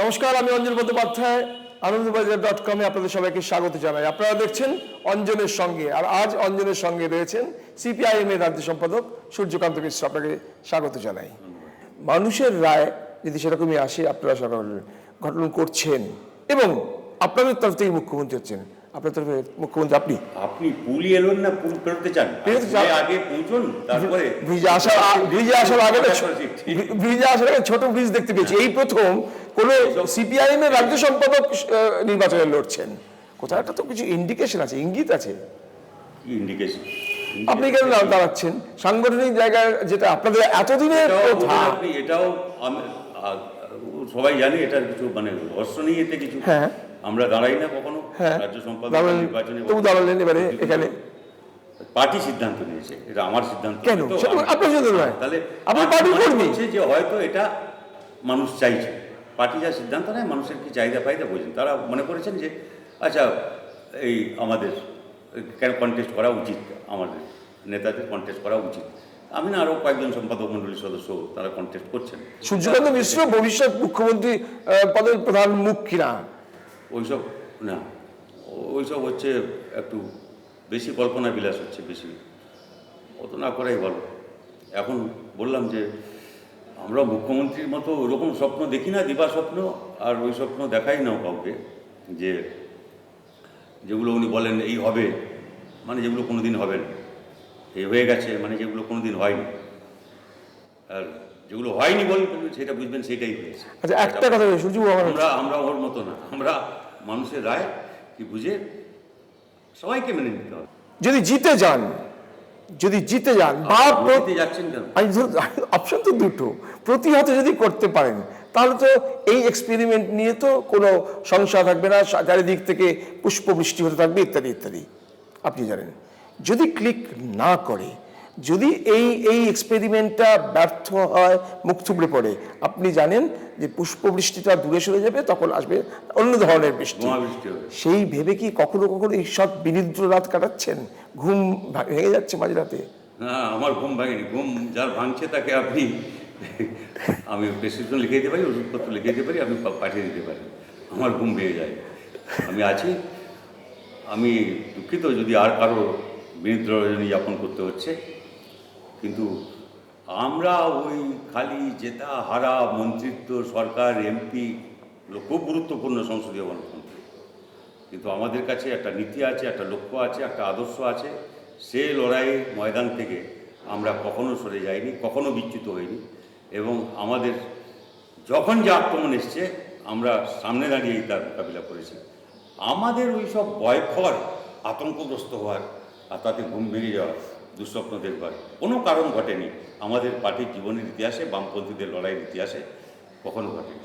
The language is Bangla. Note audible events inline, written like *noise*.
নমস্কার আমি অঞ্জন বন্দ্যোপাধ্যায় আনন্দবাজার ডট কমে আপনাদের সবাইকে স্বাগত জানাই। আপনারা দেখছেন অঞ্জনের সঙ্গে আর আজ অঞ্জনের সঙ্গে রয়েছেন সিপিআইএম এর রাজ্য সম্পাদক সূর্যকান্ত মিশ্র। আপনাকে স্বাগত জানাই। মানুষের রায় যদি সেরকমই আসে আপনারা সকল গঠন করছেন এবং আপনাদের তরফ থেকে মুখ্যমন্ত্রী হচ্ছেন। আপনার তরফে মুখ্যমন্ত্রী আপনি? আপনি পুলি এলেন না পুল ফেরোতে চান? আগে পৌঁছুন তারপরে ব্রিজে আসার ব্রিজে আসার আগে ব্রিজে আসার আগে ছোট ব্রিজ দেখতে পেয়েছি। এই প্রথম কোন সিপিআইএম এর রাজ্য সম্পাদক নির্বাচনে লড়ছেন। কোথাও একটা তো কিছু ইন্ডিকেশন আছে ইঙ্গিত আছে। ইন্ডিকেশন আপনি কেন দাঁড়- দাঁড়াচ্ছেন? সাংগঠনিক জায়গায় যেটা আপনাদের এতদিনের আপনি এটাও সবাই জানে এটার কিছু মানে রহস্য নেই এতে কিছু হ্যাঁ। আমরা দাঁড়াই না কখনো। হ্যাঁ। রাজ্য সম্পাদক নির্বাচনে তবু দাঁড়ালেন এবারে এখানে। পার্টি সিদ্ধান্ত নিয়েছে। এটা আমার সিদ্ধান্ত। কেন? আপনার সিদ্ধান্ত নয়। তাহলে আপনি পার্টি কর্মী। যে হয়তো এটা মানুষ চাইছে। পার্টি যা সিদ্ধান্ত নেয় মানুষের কি চাহিদা ফায়দা বোঝেন? তারা মনে করেছেন যে আচ্ছা এই আমাদের কেন কন্টেস্ট করা উচিত? আমাদের নেতাদের কন্টেস্ট করা উচিত। আমি না আরও কয়েকজন সম্পাদক মণ্ডলীর সদস্য তারা কন্টেস্ট করছেন। সূর্যকান্ত মিশ্র ভবিষ্যৎ মুখ্যমন্ত্রী পদের প্রধান মুখ কিনা? ওইসব না। ওইসব হচ্ছে একটু বেশি কল্পনা বিলাস হচ্ছে বেশি। অত না করাই ভালো। এখন বললাম যে আমরা মুখ্যমন্ত্রীর মতো ওরকম স্বপ্ন দেখি না দিবা স্বপ্ন আর ওই স্বপ্ন দেখাই না কাউকে যে যেগুলো উনি বলেন এই হবে মানে যেগুলো কোনো দিন হবে না। এই হয়ে গেছে মানে যেগুলো কোনো দিন হয়নি। আর যেগুলো হয়নি বলবেন সেটা বুঝবেন সেটাই হয়েছে। আচ্ছা একটা কথা আমরা আমরা ওর মতো না। আমরা মানুষের রায় কি বুঝে সবাইকে মেনে নিতে হবে। যদি জিতে যান যদি জিতে যান বা অপশন *laughs* তো দুটো। প্রতিহত যদি করতে পারেন তাহলে তো এই এক্সপেরিমেন্ট নিয়ে তো কোনো সংশয় থাকবে না চারিদিক থেকে পুষ্প বৃষ্টি হতে থাকবে ইত্যাদি ইত্যাদি। আপনি জানেন যদি ক্লিক না করে যদি এই এই এক্সপেরিমেন্টটা ব্যর্থ হয় মুখ থুবড়ে পড়ে আপনি জানেন যে পুষ্পবৃষ্টিটা দূরে সরে যাবে তখন আসবে অন্য ধরনের বৃষ্টি। সেই ভেবে কি কখনো কখনো এই সব বিনিদ্র রাত কাটাচ্ছেন? ঘুম ভেঙে যাচ্ছে মাঝরাতে না আমার ঘুম ভাঙেনি। ঘুম যার ভাঙছে তাকে আপনি আমি প্রেসক্রিপশন লিখে দিতে পারি ওষুধপত্র লিখে দিতে পারি আপনি পাঠিয়ে দিতে পারেন আমার ঘুম ভেঙে যায়। আমি আছি। আমি দুঃখিত যদি আর কারও বিনিদ্র রজনী যাপন করতে হচ্ছে। কিন্তু আমরা ওই খালি জেতা, হারা, মন্ত্রিত্ব, সরকার, এমপি খুব গুরুত্বপূর্ণ সংসদীয় গণতন্ত্র। কিন্তু আমাদের কাছে একটা নীতি আছে, একটা লক্ষ্য আছে, একটা আদর্শ আছে। সে লড়াই ময়দান থেকে আমরা কখনো সরে যাইনি, কখনো বিচ্যুত হইনি। এবং আমাদের যখন যে আক্রমণ এসছে, আমরা সামনে দাঁড়িয়েই তার মোকাবিলা করেছি। আমাদের ওই সব ভয়খর, আতঙ্কগ্রস্ত হওয়ার আর তাতে ঘুম ভেঙে যাওয়ার দুঃস্বপ্ন দেখবার কোনো কারণ ঘটেনি। আমাদের পার্টির জীবনের ইতিহাসে বামপন্থীদের লড়াইয়ের ইতিহাসে কখনো ঘটেনি।